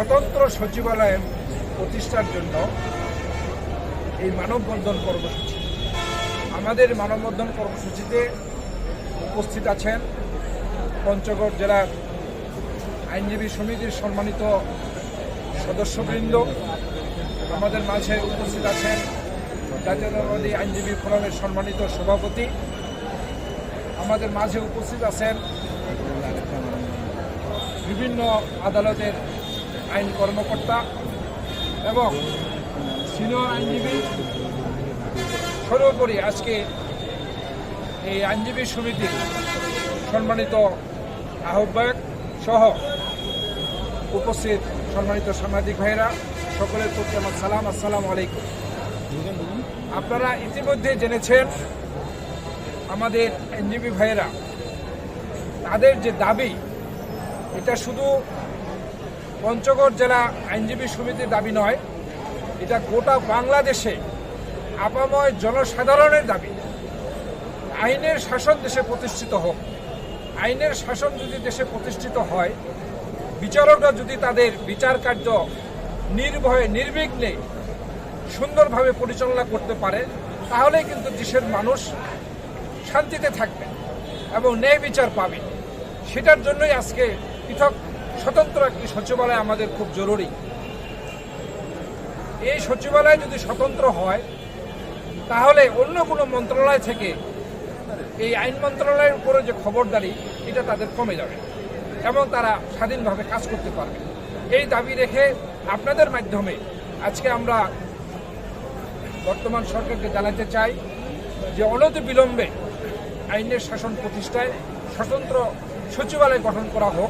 স্বতন্ত্র সচিবালয় প্রতিষ্ঠার জন্য এই মানববন্ধন কর্মসূচি। আমাদের মানববন্ধন কর্মসূচিতে উপস্থিত আছেন পঞ্চগড় জেলার আইনজীবী সমিতির সম্মানিত সদস্যবৃন্দ, আমাদের মাঝে উপস্থিত আছেন জাতীয়তাবাদী আইনজীবী ফোরামের সম্মানিত সভাপতি, আমাদের মাঝে উপস্থিত আছেন বিভিন্ন আদালতের আইন কর্মকর্তা এবং সিনিয়র আইনজীবী সর্বোপরি আজকে এই আইনজীবী সমিতির সম্মানিত আহ্বায়ক সহ উপস্থিত সম্মানিত সাংবাদিক ভাইরা সকলের প্রতি আমার সালাম, আসসালাম আলাইকুম। আপনারা ইতিমধ্যে জেনেছেন, আমাদের আইনজীবী ভাইয়েরা, তাদের যে দাবি, এটা শুধু পঞ্চগড় জেলা আইনজীবী সমিতির দাবি নয়। এটা গোটা বাংলাদেশে আপাময় জনসাধারণের দাবি। আইনের শাসন দেশে প্রতিষ্ঠিত হোক। আইনের শাসন যদি দেশে প্রতিষ্ঠিত হয়, বিচারকরা যদি তাদের বিচার কার্য নির্ভয়ে, নির্বিঘ্নে সুন্দরভাবে পরিচালনা করতে পারে, তাহলেই কিন্তু দেশের মানুষ শান্তিতে থাকবে এবং ন্যায় বিচার পাবে। সেটার জন্যই আজকে পৃথক স্বতন্ত্র একটি সচিবালয় আমাদের খুব জরুরি। এই সচিবালয় যদি স্বতন্ত্র হয়, তাহলে অন্য কোনো মন্ত্রণালয় থেকে এই আইন মন্ত্রণালয়ের উপরে যে খবরদারি, এটা তাদের কমে যাবে এবং তারা স্বাধীনভাবে কাজ করতে পারবে। এই দাবি রেখে আপনাদের মাধ্যমে আজকে আমরা বর্তমান সরকারকে জানাতে চাই যে অনতি বিলম্বে আইনের শাসন প্রতিষ্ঠায় স্বতন্ত্র সচিবালয় গঠন করা হোক।